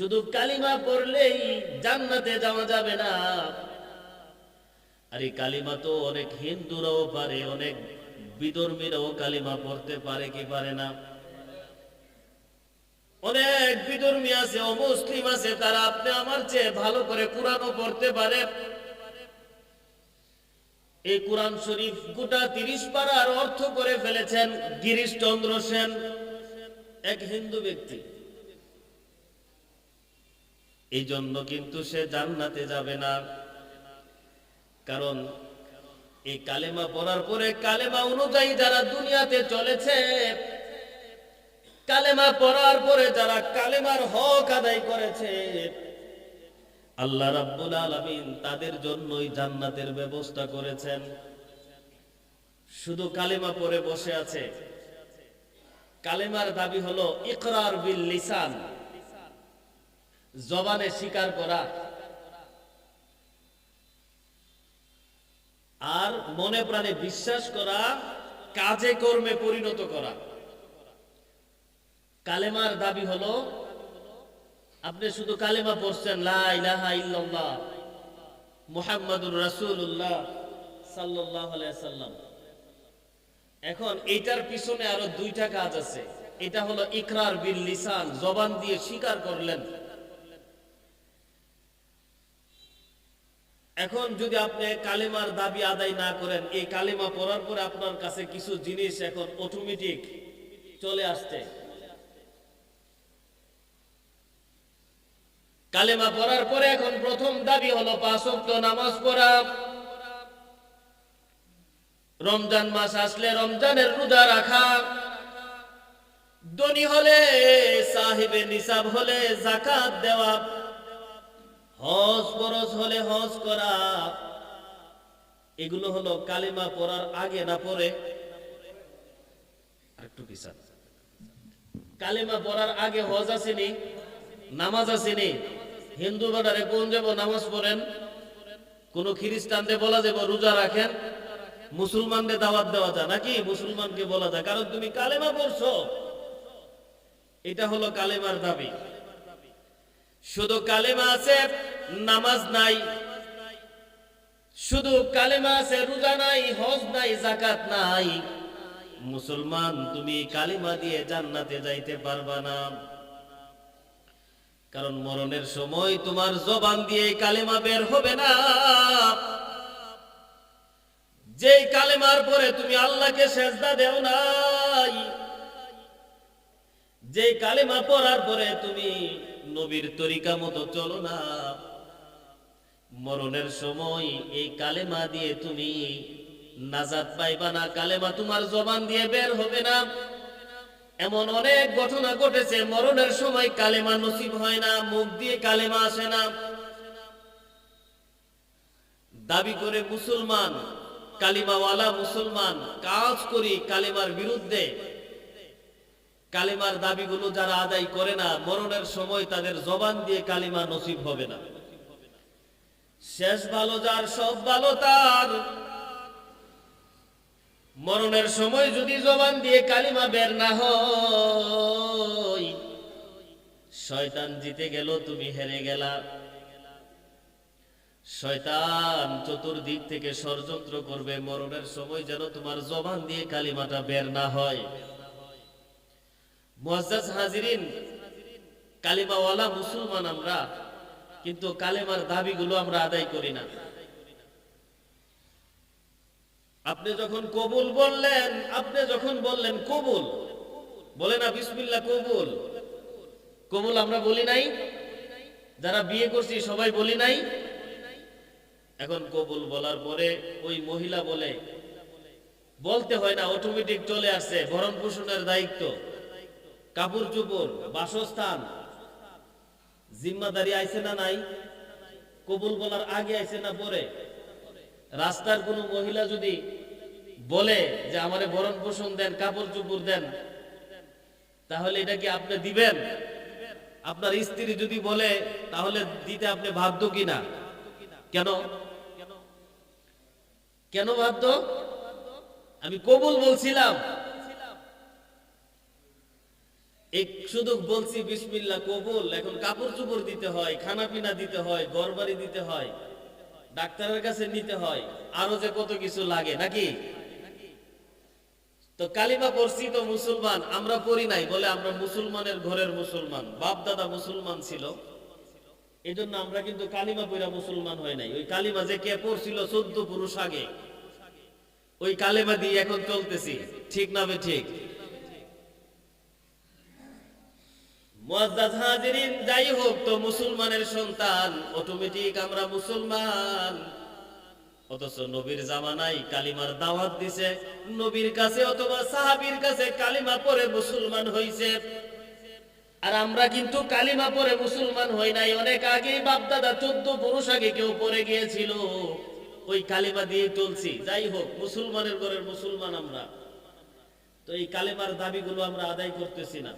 শুধু কালিমা পড়লেই জান্নাতে যাওয়া যাবে না। আর এই কালিমা তো অনেক হিন্দুরাও পারে, অনেক বিধর্মীরাও কালিমা পড়তে পারে কি পারে না? অনেক বিধর্মী আছে, অমুসলিম আছে, তারা আপনি আমার চেয়ে ভালো করে কোরআনও পড়তে পারে। এই কোরআন শরীফ গোটা তিরিশ পারার অর্থ করে ফেলেছেন গিরিশ চন্দ্র সেন, এক হিন্দু ব্যক্তি। এই জন্য কিন্তু সে জান্নাতে যাবে না। কারণ এই কালেমা পড়ার পরে কালেমা অনুযায়ী যারা দুনিয়াতে চলেছে, কালেমা পড়ার পরে যারা কালেমার হক আদায় করেছে, আল্লাহ রাব্বুল আলামিন তাদের জন্যই জান্নাতের ব্যবস্থা করেছেন। শুধু কালেমা পড়ে বসে আছে। কালেমার দাবি হলো, ইকরার বিল লিসান। জবানে স্বীকার করা। আর মনে প্রাণে বিশ্বাস করা, কাজে কর্মে পরিণত করা। কালেমার দাবি হলো, আপনি শুধু কালেমা পড়ছেন মুহাম্মাদুর আলাইহি সাল্লাম এখন এইটার পিছনে আরও দুইটা কাজ আছে। এটা হলো ইকরার বিল লিসান, জবান দিয়ে স্বীকার করলেন। এখন যদি আপনি কালেমার দাবি আদায় না করেন, এই কালেমা পড়ার পরে আপনার কাছে কিছু জিনিস এখন অটোমেটিক চলে আসছে। কালেমা পড়ার পরে এখন প্রথম দাবি হলো পাঁচ নামাজ পড়া। রমজান মাস আসলে রমজানের রোজা রাখা। ধনী হলে সাহেবের নিসাব হলে জাকাত দেওয়া। হজ ফরজ হলে হজ করা। এগুলো হলো কালিমা পড়ার আগে না পরে? আরেকটু পিছান। কালিমা পড়ার আগে হজ আসেনি, নামাজ আসেনি। হিন্দু বাডারে কোন যাব, নামাজ পড়েন? কোন খ্রিস্টানদের বলা যাব, রোজা রাখেন? মুসলমানদের দাওয়াত দেওয়া যায় নাকি? মুসলমানকে বলা যায়। কারণ তুমি কালেমা পড়ছো। এটা হলো কালেমার দাবি। শুধু কালেমা আছে, নামাজ নাই। শুধু কালেমা আছে, রোজা নাই, হজ নাই জাকাত নাই। মুসলমান, তুমি কালিমা দিয়ে জান্নাতে যাইতে পারবা না। কারণ মরণের সময় তোমার জবান দিয়ে কালেমা বের হবে না। যেই কালেমার পরে তুমি আল্লাহকে সেজদা দেও নাই যে কালেমা পড়ার পরে তুমি নবীর তরিকা মতো চলো না। মরণের সময় এই কালেমা দিয়ে তুমি নাজাত পাইবা না, কালেমা তোমার জবান দিয়ে বের হবে না। এমন অনেক ঘটনা ঘটেছে, মরণের সময় কালেমা নসিব হয় না, মুখ দিয়ে কালেমা আসে না। দাবি করে মুসলমান, কালিমাওয়ালা মুসলমান, কাজ করি কালেমার বিরুদ্ধে। কালিমার দাবিগুলো যারা আদায় করে না, মরণের সময় তাদের জবান দিয়ে কালিমা নসিব হবে না। শেষ ভালো যার, সব ভালো তার। মরণের সময় যদি জবান দিয়ে কালিমা বের না হয়, শয়তান জিতে গেল, তুমি হেরে গেলা। শয়তান চতুর্দিক থেকে ষড়যন্ত্র করবে, মরণের সময় যেন তোমার জবান দিয়ে কালিমাটা বের না হয়। মুআজ্জাজ হাজিরিন, কালিমাওয়ালা মুসলমান আমরা, কিন্তু কালেমার দাবিগুলো আমরা আদায় করি না। আপনি যখন কবুল বললেন, আপনি যখন বললেন কবুল, বলে না বিসমিল্লাহ কবুল। কবুল আমরা বলি নাই, যারা বিয়ে করছি সবাই বলি নাই। এখন কবুল বলার পরে ওই মহিলা বলে, বলতে হয় না অটোমেটিক চলে আসছে ভরণ পোষণের দায়িত্ব। কাপড় চোপড়, বাসস্থান। জিম্মাদারি আইছে না নাই? কবুল বলার আগে আইছে না পরে? রাস্তার কোন মহিলা যদি বলে যে আমারে ভরণ পোষণ দেন, কাপড় চোপড় দেন, তাহলে এটা কি আপনি দিবেন? আপনার স্ত্রী যদি বলে, তাহলে দিতে আপনি বাধ্য কিনা? কেন? কেন বাধ্য? আমি কবুল বলছিলাম। এক শুধু বলছি বিসমিল্লাহ, কবুল। এখন কাপড় চোপড় দিতে হয় খানা পিনা দিতে হয় ঘর দিতে হয়, ডাক্তারের কাছে নিতে হয়, আরও যে কত কিছু লাগে, নাকি? তো কালিমা পড়ছি তো মুসলমান, আমরা পড়ি নাই বলে আমরা মুসলমানের ঘরের মুসলমান বাপ দাদা মুসলমান ছিল। এই জন্য আমরা কিন্তু কালিমা পড়া মুসলমান হয় নাই। ওই কালিমা যে কে পড়ছিল চোদ্দ পুরুষ আগে, ওই কালিমা দিয়ে এখন চলতেছি, ঠিক না ঠিক? যাই হোক, তো মুসলমানের সন্তান অটোমেটিক আমরা মুসলমান। অথচ নবীর জামানায় কালিমার দাওয়াত দিছে, নবীর কাছে অথবা সাহাবীর কাছে কালিমা পড়ে মুসলমান হইছে। আর আমরা কিন্তু কালিমা পড়ে মুসলমান হই নাই, অনেক আগে বাপদাদা চোদ্দ পুরুষ আগে কেউ পড়ে গিয়েছিল। ওই কালিমা দিয়ে চলছি, যাই হোক, মুসলমানের ঘরের মুসলমান আমরা। তো এই কালিমার দাবিগুলো আমরা আদায় করতেছি না।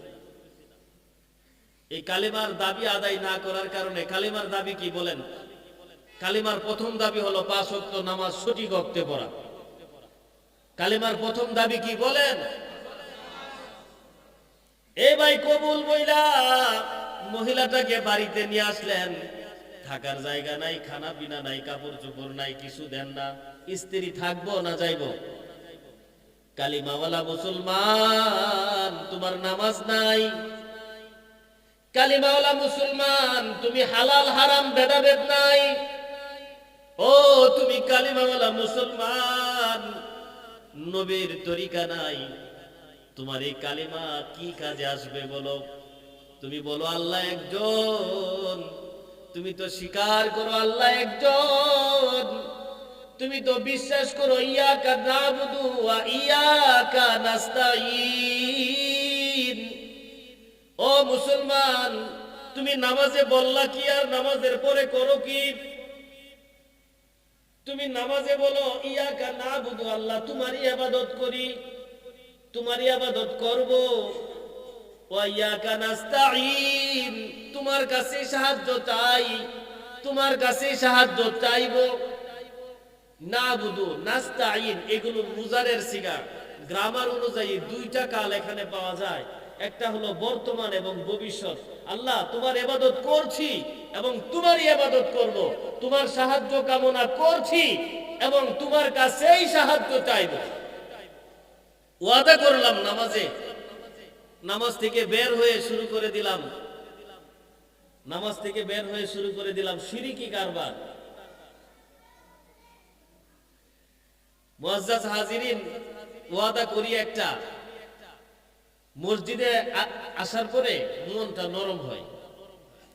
এই কালিমার দাবি আদায় না করার কারণে কালিমার দাবি কি বলেন? কালিমার প্রথম দাবি হলো পাঁচ ওয়াক্ত নামাজ সঠিক অক্তে পড়া। কালিমার প্রথম দাবি কি বলেন? এ ভাই কবুল বইলা মহিলাটাকে বাড়িতে নিয়ে আসলেন। থাকার জায়গা নাই, খানা পিনা নাই, কাপড় চোপড় নাই, কিছু দেন না। স্ত্রী থাকব না যাইবো? কালিমাওয়ালা মুসলমান, তোমার নামাজ নাই। কালিমাওয়ালা মুসলমান, তুমি হালাল, হারাম, ভেদাভেদ নাই। ও, তুমি কালিমাওয়ালা মুসলমান, নবীর তরিকা নাই। তোমার এই কালিমা কি কাজে আসবে বলো? তুমি বলো, আল্লাহ একজন। তুমি তো স্বীকার করো, আল্লাহ একজন। তুমি তো বিশ্বাস করো ইয়া ইয়াকা নাবুদু ওয়া ইয়াকা নাস্তাঈন। ও মুসলমান, তুমি নামাজে বললা কি আর নামাজের পরে করো কি? তুমি নামাজে বলো, ইয়াকা না বুধু আল্লাহ, তোমারই আবাদত করি, তোমারই আবাদত করব। তোমার কাছে সাহায্য চাই, তোমার কাছে সাহায্য চাইব। না বুধু নাস্তাঈন, এগুলো মুজারের সিগা, গ্রামার অনুযায়ী দুইটা কাল এখানে পাওয়া যায়। একটা হলো বর্তমান এবং ভবিষ্যৎ। আল্লাহ, তোমার এবাদত করছি এবং তোমারই এবাদত করব। তোমার সাহায্য কামনা করছি এবং তোমার কাছেই সাহায্য চাইব। ওয়াদা করলাম নামাজে। নামাজ থেকে বের হয়ে শুরু করে দিলাম। নামাজ থেকে বের হয়ে শুরু করে দিলাম সিরিকি কারবার। মুআজ্জাজ হাজিরিন, ওয়াদা করি একটা। মসজিদে আসার পরে মনটা নরম হয়।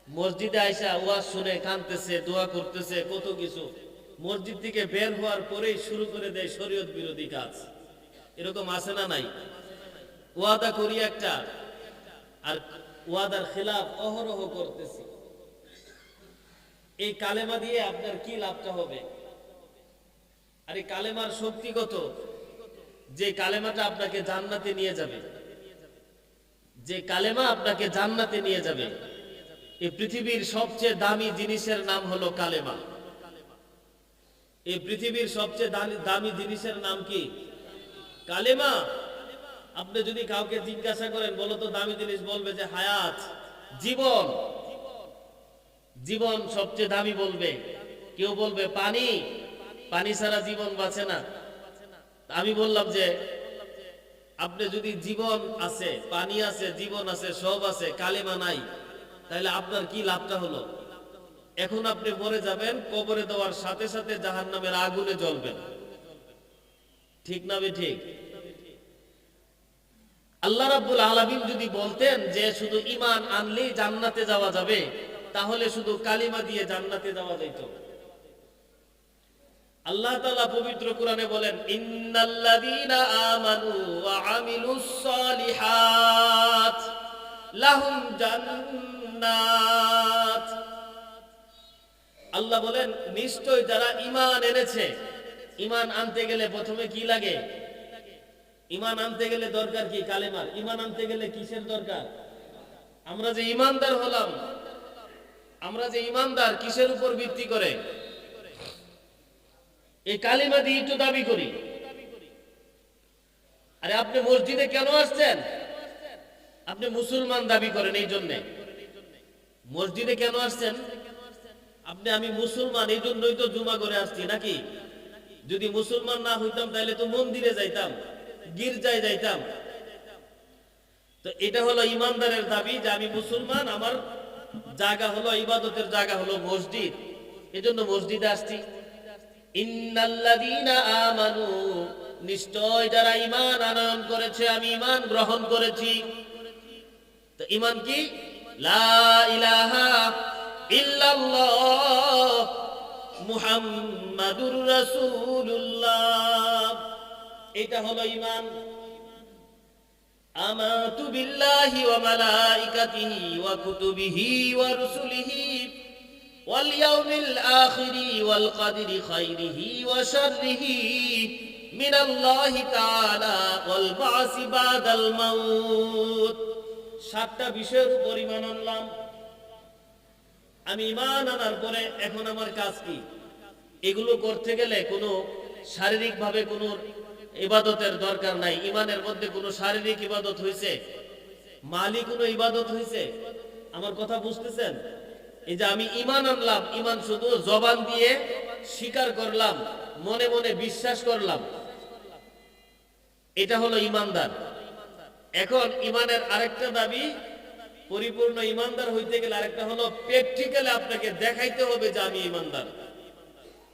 মসজিদে আইসা ওয়াজ শুনে কানতেছে দোয়া করতেছে, কত কিছু। মসজিদ থেকে বের হওয়ার পরেই শুরু করে দেয় শরীয়ত বিরোধী কাজ। এরকম আছে না নাই? ওয়াদা করি একটা, আর ওয়াদার খেলাফ অহরহ করতেছি। এই কালেমা দিয়ে আপনার কি লাভটা হবে? আর এই কালেমার শক্তি কত? যে কালেমাটা আপনাকে জান্নাতে নিয়ে যাবে। যে কালেমা আপনাকে জান্নাতে নিয়ে যাবে। এই পৃথিবীর সবচেয়ে দামি জিনিসের নাম হলো কালেমা। এই পৃথিবীর সবচেয়ে দামি- জিনিসের নাম কি? কালেমা। আপনি যদি কাউকে জিজ্ঞাসা করেন, বলো তো দামি জিনিস বলবে যে হায়াত, জীবন। জীবন সবচেয়ে দামি বলবে। কেউ বলবে পানি। পানি ছাড়া জীবন বাঁচে না। আমি বললাম যে আপনি যদি জীবন আছে, পানি আছে, জীবন আছে, সব আছে, কালেমা নাই তাহলে আপনার কি লাভটা হলো? এখন আপনি মরে যাবেন, কবরে দেওয়ার সাথে সাথে জাহান নামের আগুনে জ্বলবেন। ঠিক না বে ঠিক? আল্লাহ রাব্বুল আলামিন যদি বলতেন যে শুধু ইমান আনলেই জান্নাতে যাওয়া যাবে, তাহলে শুধু কালিমা দিয়ে জান্নাতে যাওয়া যাইত। আল্লাহ পবিত্র কোরআনে বলেন আল্লাহ বলেন, নিশ্চয় যারা ঈমান এনেছে, ঈমান আনতে গেলে প্রথমে কি লাগে? ঈমান আনতে গেলে দরকার কি কালেমার? ঈমান আনতে গেলে কিসের দরকার? আমরা যে ঈমানদার হলাম, আমরা যে ঈমানদার, কিসের উপর ভিত্তি করে? এই কালিমা দিয়ে একটু দাবি করি। আরে আপনি মসজিদে কেন আসছেন? আপনি মুসলমান দাবি করেন এই জন্য। মসজিদে কেন আসছেন? আপনি, আমি মুসলমান, এই জন্যই তো জুমা করে আসছি, নাকি? যদি মুসলমান না হইতাম তাহলে তো মন্দিরে যাইতাম, গির্জায় যাইতাম। তো এটা হলো ইমানদারের দাবি যে আমি মুসলমান, আমার জায়গা হলো, ইবাদতের জায়গা হলো মসজিদ। এজন্য মসজিদে আসছি। ইন্নাল্লাযীনা নিশ্চয় যারা ঈমান আনয়ন করেছে, আমি ঈমান গ্রহণ করেছি। তো ঈমান কি? লা ইলাহা ইল্লাল্লাহ এটা হলো ঈমান। আমাতু বিল্লাহি ওয়া মালাইকাতিহি ওয়া কুতুবিহি ওয়া রুসুলিহি। ওয়াল কদরি খাইরিহি ওয়া শাররিহি মিনাল্লাহি তাআলা ওয়াল বাসি বাদাল মাউত। সাতটা বিষয়ের উপর আনলাম। আমি ঈমান আনার পরে এখন আমার কাজ কি? এগুলো করতে গেলে কোনো শারীরিকভাবে কোনো ইবাদতের দরকার নাই। ইমানের মধ্যে কোনো শারীরিক ইবাদত হয়েছে মালি কোনো ইবাদত হয়েছে আমার কথা বুঝতেছেন? এই যে আমি ইমান আনলাম ইমান শুধু জবান দিয়ে স্বীকার করলাম, মনে মনে বিশ্বাস করলাম। এটা হলো ইমানদার এখন ইমানের আরেকটা দাবি, পরিপূর্ণ ইমানদার হইতে গেলে আরেকটা হলো প্র্যাকটিক্যালে আপনাকে দেখাইতে হবে যে আমি ইমানদার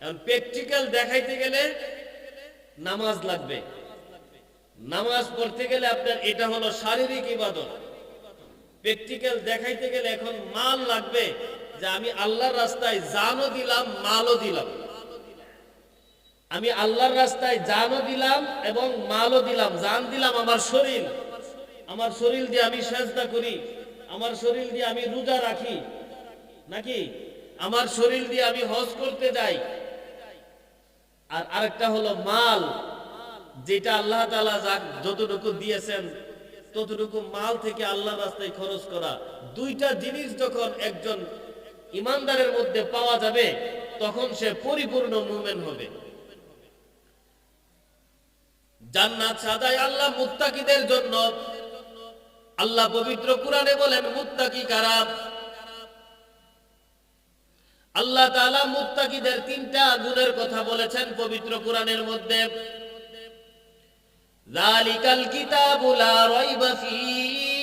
এখন প্র্যাকটিক্যাল দেখাইতে গেলে নামাজ লাগবে। নামাজ পড়তে গেলে আপনার এটা হলো শারীরিক ইবাদত। প্র্যাকটিক্যাল দেখাইতে গেলে এখন মাল লাগবে। যে আমি আল্লাহর রাস্তায় জানও দিলাম, মালও দিলাম। আমি আল্লাহর রাস্তায় জানও দিলাম এবং মালও দিলাম। জান দিলাম আমার শরীর। আমার শরীর দিয়ে আমি সেজদা করি। আমার শরীর দিয়ে আমি রোজা রাখি। নাকি? আমার শরীর দিয়ে আমি হজ করতে যাই। আর আরেকটা হলো মাল। যেটা আল্লাহ তাআলা যা যতটুকু দিয়েছেন, ততটুকু মাল থেকে আল্লাহ রাস্তায় খরচ করা। দুইটা জিনিস যখন একজন ইমানদারের মধ্যে পাওয়া যাবে, তখন সে পরিপূর্ণ মুমেন হবে। জান্নাত সাজায় আল্লাহ মুত্তাকিদের জন্য। আল্লাহ পবিত্র বলেন, মুত্তাকি কারা? আল্লাহ তাআলা মুত্তাকিদের তিনটা গুণের কথা বলেছেন পবিত্র কোরআনের মধ্যে। যালিকাল কিতাবু লা রাইবা ফীহি।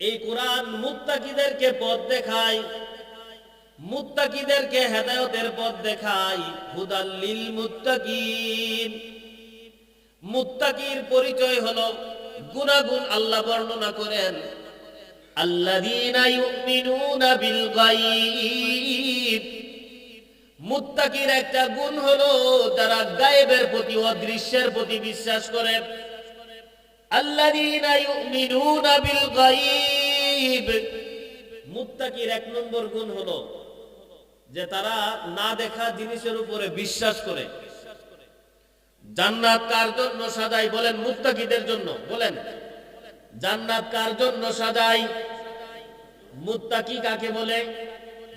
এই কোরআন মুত্তাকিদেরকে পথ দেখায়, মুত্তাকিদেরকে হেদায়েতের পথ দেখায়। হুদাল লিল মুত্তাকিন। মুত্তাকির পরিচয় হলো গুণাগুণ আল্লাহ বর্ণনা করেন। আল্লাযীনা বিল গায়ব। মুত্তাকির একটা গুণ হলো যারা গায়েবের প্রতি, অদৃশ্যের প্রতি বিশ্বাস করে। আল্লাযীনা ইউমিনুনা বিল গায়ব। মুত্তাকির এক নম্বর গুণ হলো যে তারা না দেখা জিনিসের উপরে বিশ্বাস করে। জান্নাত কার জন্য সাজাই বলেন মুত্তাকিদের জন্য, বলেন। জান্নাত কার জন্য সাজাই মুত্তাকি কাকে বলে?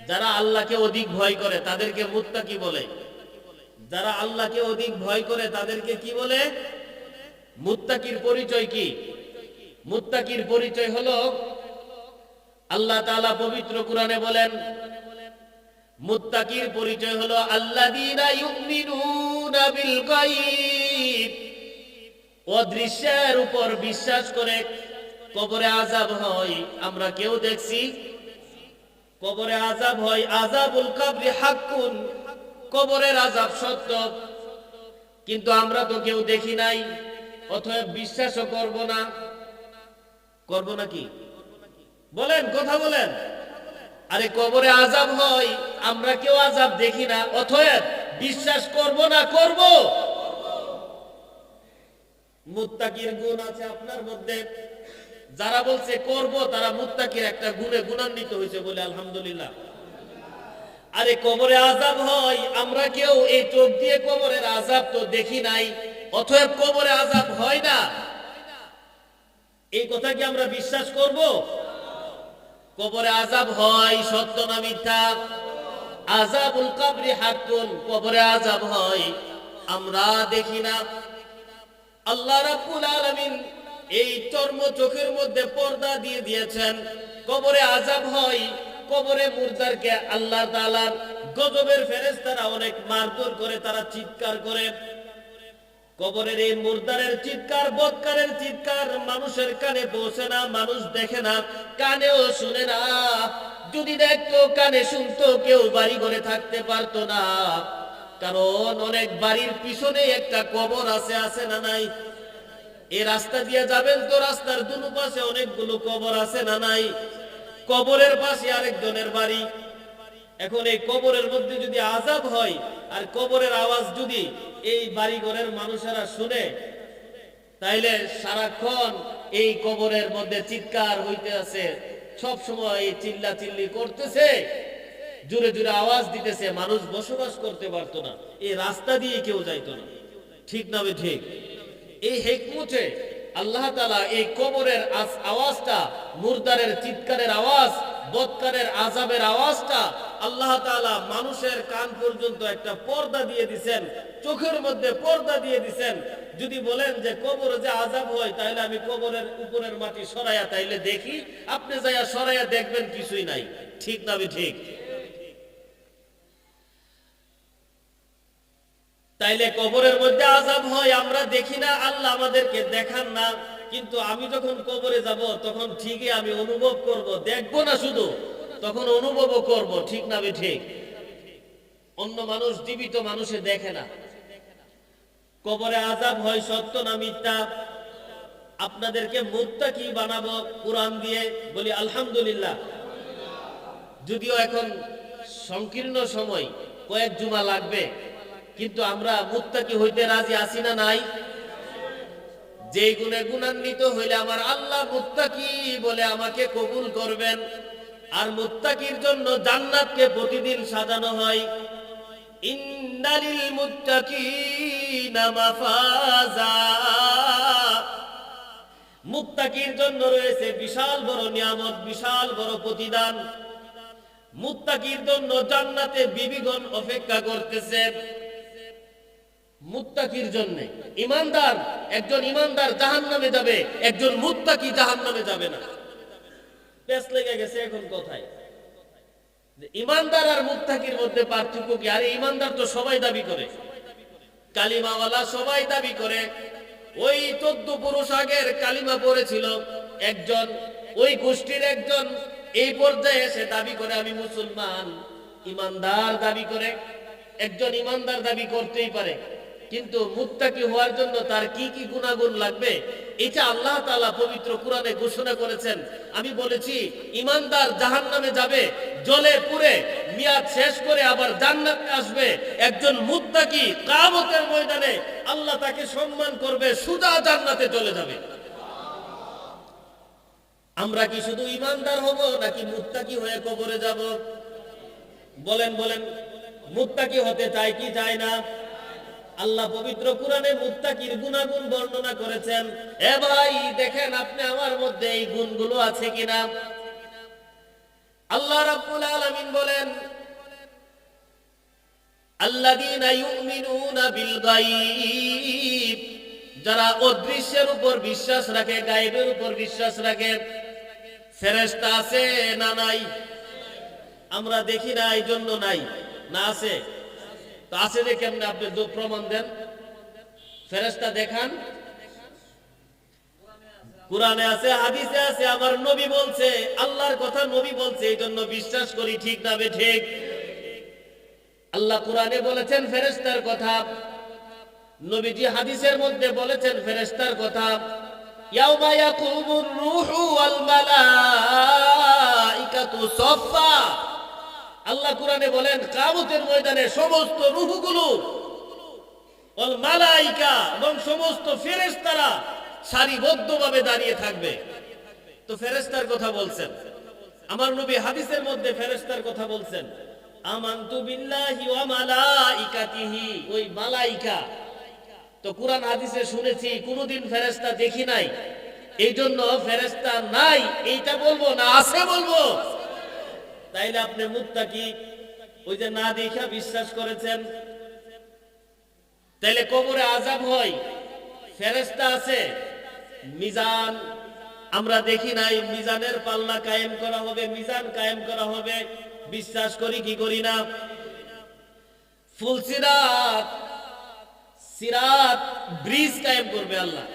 যারা আল্লাহকে অধিক ভয় করে, তাদেরকে মুত্তাকি বলে। যারা আল্লাহকে অধিক ভয় করে, তাদেরকে কি বলে? মুত্তাকির পরিচয় কি? মুত্তাকির পরিচয় হলো, আল্লাহ তাআলা পবিত্র কোরআনে বলেন, মুত্তাকির পরিচয় হলো গায়ব। অদৃশ্যের উপর বিশ্বাস করে কবরে আযাব হয়। আমরা কেউ দেখছি কবরে আজাব হয়, আযাবুল কবরি হাক্কুন। কবরের আযাব সত্য। কিন্তু আমরা তো কেউ দেখি নাই, অতএব বিশ্বাসও করব না। করব নাকি বলেন, কথা বলেন। আরে কবরে আজাব হয়, আমরা কেউ আজাব দেখি না অথব বিশ্বাস করব না, করব। মুত্তাকির গুণ আছে আপনার মধ্যে। যারা বলছে করব, তারা মুত্তাকির একটা গুণে গুণান্বিত হয়েছে বলে আলহামদুলিল্লাহ। আরে কবরে আজাব হয়, আমরা কেউ এই চোখ দিয়ে কবরের আজাব তো দেখি নাই অথব কবরে আজাব হয় না। এই কথা কি আমরা বিশ্বাস করব? কবরে আজাব হয়, সত্য না মিথ্যা? আজাবুল কবরি হাক্কুন, কবরে আজাব হয়, আমরা দেখি না। আল্লাহ রাব্বুল আলামিন এই চর্ম চোখের মধ্যে পর্দা দিয়ে দিয়েছেন। কবরে আজাব হয়, কবরে মুর্দারকে আল্লাহ তাআলার গজবের ফেরেশতারা অনেক মারধর করে, তারা চিৎকার করে। কবরের এই মুর্দারের চিৎকার, বৎকারের চিৎকার মানুষের কানে পৌঁছে না, মানুষ দেখে না, কানেও শুনে না। যদি দেখতো, কানে শুনতো, কেউ বাড়ি ঘরে থাকতে পারতো না। কারণ অনেক বাড়ির পিছনে একটা কবর আছে আছে না নাই? এই রাস্তা দিয়ে যাবেন তো রাস্তার দুনো পাশে অনেকগুলো কবর আছে না নাই? কবরের পাশে আরেকজনের বাড়ি। এখন এই কবরের মধ্যে যদি আজাব হয়, আর কবরের আওয়াজ যদি এই বাড়িঘরের মানুষেরা শুনে, তাইলে সারাক্ষণ এই কবরের মধ্যে চিৎকার হইতে আছে। সব সময় এই চিল্লা চিল্লি করতেছে জুড়ে জুড়ে আওয়াজ দিতেছে, মানুষ বসবাস করতে পারতো না। এই রাস্তা দিয়ে কেউ যাইতো না। ঠিক না ঠিক? এই হেকমতে আল্লাহ তালা এই কবরের আওয়াজটা, মুরদারের চিৎকারের আওয়াজ, বৎকারের আজাবের আওয়াজটা আল্লাহ তাআলা মানুষের কান পর্যন্ত একটা পর্দা দিয়ে দিছেন, চোখের মধ্যে পর্দা দিয়ে দিছেন। যদি বলেন যে কবরে যে আজাব হয়, তাহলে আমি কবরের উপরের মাটি সরাইয়া তাইলে দেখি। আপনি যাইয়া সরাইয়া দেখবেন কিছুই নাই। ঠিক না ঠিক? তাইলে কবরের মধ্যে আজাব হয়, আমরা দেখি না, আল্লাহ আমাদেরকে দেখান না। কিন্তু আমি যখন কবরে যাব, তখন ঠিকই আমি অনুভব করব। দেখব না শুধু, তখন অনুভবও করব, ঠিক না ঠিক? অন্য মানুষ, জীবিত মানুষে দেখে না। কবরে আজাব হয় সত্য না মিথ্যা? আপনাদেরকে মুক্তা কি বানাবো কোরআন দিয়ে, বলি আলহামদুলিল্লাহ। যদিও এখন সংকীর্ণ সময়, কয়েক জুমা লাগবে। কিন্তু আমরা মুত্তাকি হইতে রাজি আছি না নাই? যে গুণে গুণান্বিত হইলে আমার আল্লাহ মুত্তাকি বলে আমাকে কবুল করবেন। আর মুত্তাকির জন্য জান্নাতকে প্রতিদিন সাজানো হয়। মুত্তাকির জন্য রয়েছে বিশাল বড় নিয়ামত, বিশাল বড় প্রতিদান। মুত্তাকির জন্য জান্নাতে বিবিগণ অপেক্ষা করতেছে মুত্তাকির জন্য। ইমানদার, একজন ইমানদার জাহান নামে যাবে, একজন মুত্তাকি জাহান নামে যাবে না। পেস লেগে গেছে এখন কোথায়। ইমানদার আর মুত্তাকির মধ্যে পার্থক্য কি? আরে ইমানদার তো সবাই দাবি করে। কালিমাওয়ালা সবাই দাবি করে। ওই চোদ্দ পুরুষ আগের কালিমা পড়েছিল, একজন, ওই গোষ্ঠীর একজন, এই পর্যায়ে এসে দাবি করে, আমি মুসলমান। ইমানদার দাবি করে। একজন ইমানদার দাবি করতেই পারে। কিন্তু মুত্তাকি হওয়ার জন্য তার কি কি গুণাগুণ লাগবে? এটা আল্লাহ তাআলা পবিত্র কোরআনে ঘোষণা করেছেন। আমি বলেছি ইমানদার জাহান্নামে যাবে, জলে পুড়ে, মিয়াদ শেষ করে আবার জান্নাতে আসবে। একজন মুত্তাকি কিয়ামতের ময়দানে আল্লাহ তাকে সম্মান করবে সুদা জান্নাতে চলে যাবে। আমরা কি শুধু ইমানদার হব, নাকি মুত্তাকি হয়ে কবরে যাব? বলেন বলেন, মুত্তাকি হতে চাই কি চায় না? আল্লাহ পবিত্র কোরআনে মুত্তাকির গুণাগুণ বর্ণনা করেছেন। এ ভাই, দেখেন আপনি আমার মধ্যে এই গুণগুলো আছে কিনা? আল্লাহ রাব্বুল আলামিন বলেন, আল্লাযীনা ইউমিনুনা বিল গায়ব। যারা অদৃশ্যের উপর বিশ্বাস রাখে, গায়েবের উপর বিশ্বাস রাখে। ফেরেশতা আছে না নাই? আমরা দেখি না এই জন্য নাই। না আছে? আছে কেমনে আপনি প্রমাণ দেন? ফেরেশতা দেখান। কোরআনে আছে, হাদিসে আছে, আমার নবী বলছে, আল্লাহর কথা নবী বলছে এই জন্য বিশ্বাস করি ঠিক না ঠিক? আল্লাহ কোরআনে বলেছেন ফেরেশতার কথা। নবীজি হাদিসের মধ্যে বলেছেন ফেরেশতার কথা। ইয়াউমা ইয়াকুমুর রূহু ওয়াল মালাইকাতু সাফফা আল্লাহ কোরআনে বলেন কিয়ামতের ময়দানে সমস্ত রূহগুলো মালাইকা এবং সমস্ত ফেরেশতারা সারিবদ্ধভাবে দাঁড়িয়ে থাকবে। তো ফেরেশতার কথা বলছেন। আমার নবী হাদিসের মধ্যে ফেরেশতার কথা বলছেন, আমানতু বিল্লাহি ওয়া মালাইকাতিহি ওই মালাইকা। তো কোরআন হাদিসে শুনেছি, কোনোদিন ফেরেশতা দেখি নাই। এই জন্য ফেরেশতা নাই, এইটা বলব না আছে বলব। তাইলে আপনি মুত্তাকি ওই যে না দেখা বিশ্বাস করেছেন। তাইলে কবরে আজাব হয় ফেরেস্তা আছে। মিজান, আমরা দেখি নাই, মিজানের পাল্লা কায়েম করা হবে, মিজান কায়েম করা হবে। বিশ্বাস করি কি করি না? ফুলসিরাত, সিরাত, ব্রিজ কায়েম করবে আল্লাহ।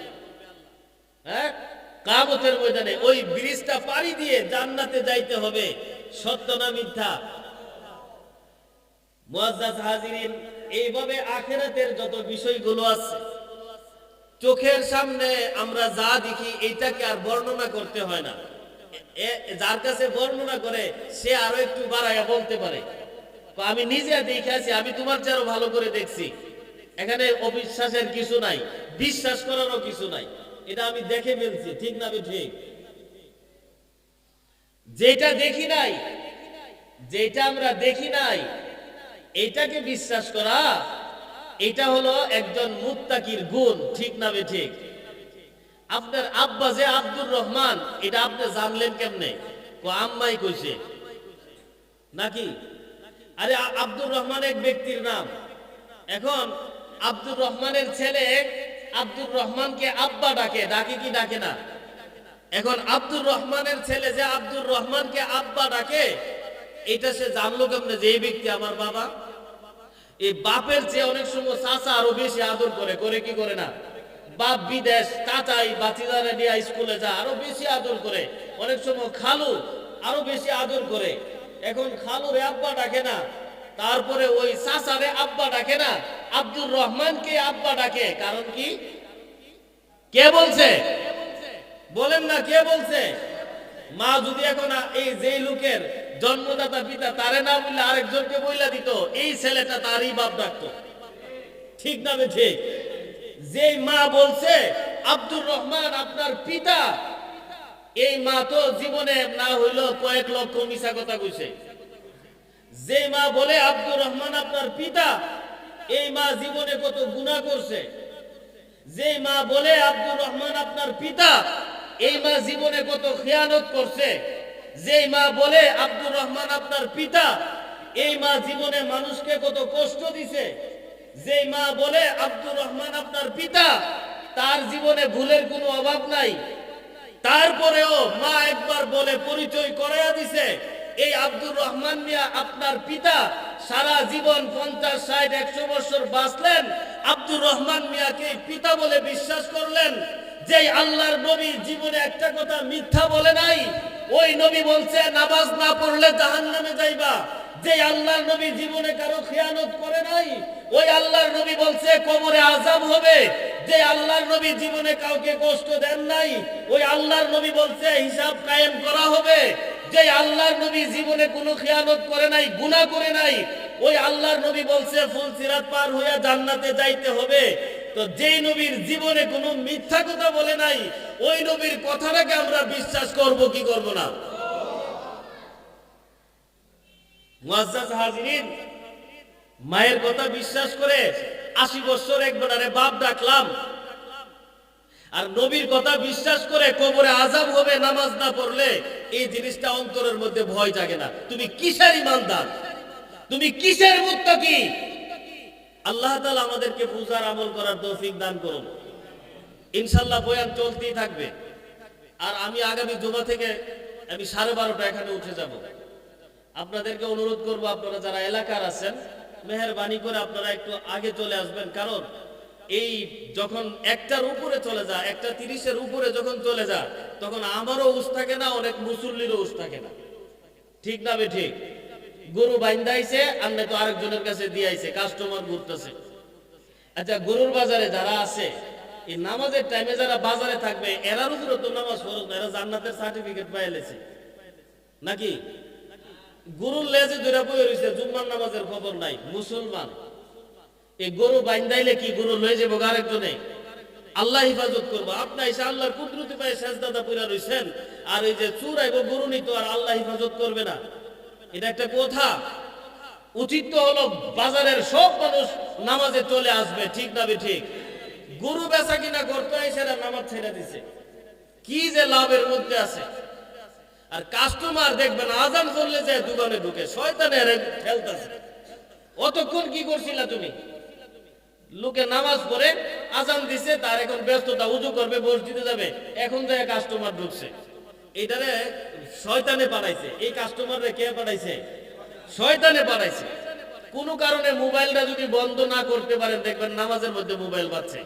হ্যাঁ? কামতের ময়দানে ওই ব্রিজটা পাড়ি দিয়ে জান্নাতে যাইতে হবে। সত্য না মিথ্যা? এইভাবে আখেরাতের যত বিষয়গুলো আছে, চোখের সামনে আমরা যা দেখি, এইটাকে আর বর্ণনা করতে হয় না। যার কাছে বর্ণনা করে, সে আরও একটু বাড়াইয়া বলতে পারে। আমি নিজে দেখে আছি, আমি তোমার চেয়ে ভালো করে দেখছি। এখানে অবিশ্বাসের কিছু নাই, বিশ্বাস করারও কিছু নাই। এটা আমি দেখে ফেলছি, ঠিক না আমি ঠিক যেটা দেখি নাই, যেটা আমরা দেখি নাই, এটাকে বিশ্বাস করা, এটা হলো একজন মুত্তাকির গুণ, ঠিক না বে ঠিক আপনার আব্বা যে আব্দুর রহমান, এটা আপনি জানলেন কেমনে? আম্মাই কইছে। নাকি? আরে আব্দুর রহমান এক ব্যক্তির নাম। এখন আব্দুর রহমানের ছেলে আব্দুর রহমানকে আব্বা ডাকে ডাকে কি ডাকে না? এখন আব্দুর রহমানের ছেলে যে আব্দুর রহমানকে আব্বা ডাকে, এটা সে জানলো কেমনে যে এই ব্যক্তি আমার বাবা? এই বাপের চেয়ে অনেক সময় চাচা আরও বেশি আদর করে করে কি করে না? বাপ বিদেশ, চাচাই বাচিদারে নিয়ে স্কুলে যা আরও বেশি আদর করে। অনেক সময় খালু আরও বেশি আদর করে। এখন খালু রে আব্বা ডাকে না, তারপরে ওই চাচারে আব্বা ডাকে না, আব্দুর রহমানকে আব্বা ডাকে। কারণ কি? কে বলছে? বলেন না, কে বলছে? মা যদি এখন এই যে লোকের জন্মদাতা পিতা, তারে না বললে আরেকজনকে বইলা দিত, এই ছেলেটা তারই বাপ ডাকতো। ঠিক না ঠিক? যে মা বলছে, আব্দুর রহমান, আপনার পিতা। এই মা তো জীবনে না হইল কয়েক লক্ষ মিশা কথা কইছে। যে মা বলে, আব্দুর রহমান, আপনার পিতা। এই মা জীবনে কত গুনাহ করছে। যে মা বলে, আব্দুর রহমান, আপনার পিতা। এই মা জীবনে কত খেয়ানত করছে। যে মা বলে, আব্দুর রহমান আপনার পিতা। এই মা জীবনে মানুষকে কত কষ্ট দিছে। যে মা বলে, আব্দুর রহমান আপনার পিতা। তার জীবনে ভুলের কোনো অভাব নাই। তারপরেও মা একবার বলে, পরিচয় করাইয়া দিছে, এই আব্দুর রহমান মিয়া আপনার পিতা। সারা জীবন পঞ্চাশ, ষাট, একশো বছর বাঁচলেন। আব্দুর রহমান মিয়াকে পিতা বলে বিশ্বাস করলেন। যে আল্লাহর নবীর জীবনে একটা কথা মিথ্যা বলে নাই, ওই নবী বলছে, নামাজ না পড়লে জাহান নামে যাইবা। যে আল্লাহর নবী জীবনে কারও খেয়ানত করে নাই, ওই আল্লাহর নবী বলছে, কবরে আজাব হবে। যে আল্লাহর নবী জীবনে কাউকে কষ্ট দেন নাই, ওই আল্লাহর নবী বলছে, হিসাব কায়েম করা হবে। যে আল্লাহর নবী জীবনে কোনো খেয়ানত করে নাই, গুনাহ করে নাই, ওই আল্লাহর নবী বলছে, ফুল সিরাত পার হইয়া জান্নাতে যাইতে হবে। তো যেই নবীর জীবনে কোনো মিথ্যা কথা বলে নাই, ওই নবীর কথাটাকে আমরা বিশ্বাস করব, কি করব না? মায়ের কথা বিশ্বাস করে আশি বছর একবার বাপ ডাকলাম। আর নবীর কথা বিশ্বাস করে কবরে আজাব হবে, নামাজ না পড়লে এই জিনিসটা অন্তরের মধ্যে ভয় জাগে না। তুমি কিসের ইমানদার? তুমি কিসের মুত্তাকি? আল্লাহ তাআলা আমাদেরকে পূজার আমল করার তৌফিক দান করুন। ইনশাল্লাহ বয়ান চলতেই থাকবে। আর আমি আগামী জমা থেকে আমি সাড়ে বারোটা এখানে উঠে যাব। আপনাদেরকে অনুরোধ করব, আপনারা যারা এলাকার আছেন, মেহরবানি করে আপনারা একটু আগে চলে আসবেন। কারণ এই যখন একটার উপরে চলে যায় একটা তিরিশের উপরে যখন চলে যায় তখন আমারও উস থাকে না, অনেক মুসল্লিরও উস থাকে না। ঠিক না বে ঠিক? গরু বাইন্দাইছে আর তো আরেকজনের কাছে দিয়াইছে কাস্টমার ঘুরতেছে। আচ্ছা গরুর বাজারে যারা আছে, এই নামাজের টাইমে যারা বাজারে থাকবে, এরার উপরে তো নামাজ ফরজ না, এরা জান্নাতের সার্টিফিকেট পাইলেছে নাকি? গরুর লেজে ধরে বই রয়েছে জুম্মার নামাজের খবর নাই, মুসলমান। এই গরু বাইন্দাইলে কি গরু লয়ে যাব আরেকজনে? আল্লাহ হিফাজত করব। আপনি এসে আল্লাহর কুদরতি পায়ে শেষ দাদা পুরা রয়েছেন আর এই যে চুর আইব গরু নিত, আর আল্লাহ হিফাজত করবে না। এটা একটা কথা। উচিত তো হলো বাজারের সব মানুষ নামাজে চলে আসবে, ঠিক না ঠিক? গরু বেচা কিনা করতে এরা নামাজ ছেড়ে দিছে। কি যে লাভের মধ্যে আছে। আর কাস্টমার দেখবেন, আজান করলে যে দোকানে ঢুকে শয়তানের ঠেলতেছে। অতক্ষণ কি করছিলা তুমি? লোকে নামাজ পড়ে, আজান দিছে, তার এখন ব্যস্ততা, উজু করবে, মসজিদে যাবে, এখন যায় কাস্টমার ঢুকছে। এটারে শয়তানে পাঠাইছে। এই কাস্টমারে কে পাঠাইছে? শয়তানে পাঠাইছে। কোনো কারণে মোবাইলটা যদি বন্ধ না করতে পারেন, দেখবেন নামাজের মধ্যে মোবাইল বাজছে।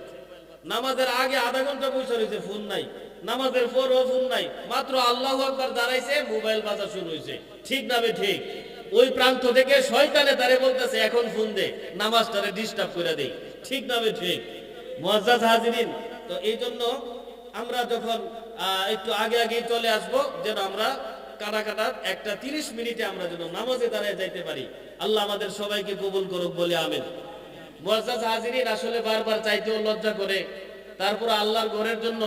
নামাজের আগে আধা ঘণ্টা বসে রয়েছে, ফোন নাই। নামাজের পরও ফোন নাই। মাত্র আল্লাহ আকবার দাঁড়াইছে, মোবাইল বাজা শুরু হয়েছে। ঠিক না বে ঠিক? ওই প্রান্ত থেকে শয়তানে তারে বলতেছে, এখন ফোন দে, নামাজটারে ডিস্টার্ব করে দেই। ঠিক না বে ঠিক? মুআজ্জাজ হাজিরিন, তো এই জন্য আমরা যখন একটু আগে আগে চলে আসব, যেন আমরা কাটা কাটার একটা তিরিশ মিনিটে আমরা যেন নামাজে দাঁড়ায় যাইতে পারি। আল্লাহ আমাদের সবাইকে কবুল করুক বলে আমেন। মোয়াজ আসলে বারবার চাইতেও লজ্জা করে। তারপর আল্লাহর ঘরের জন্য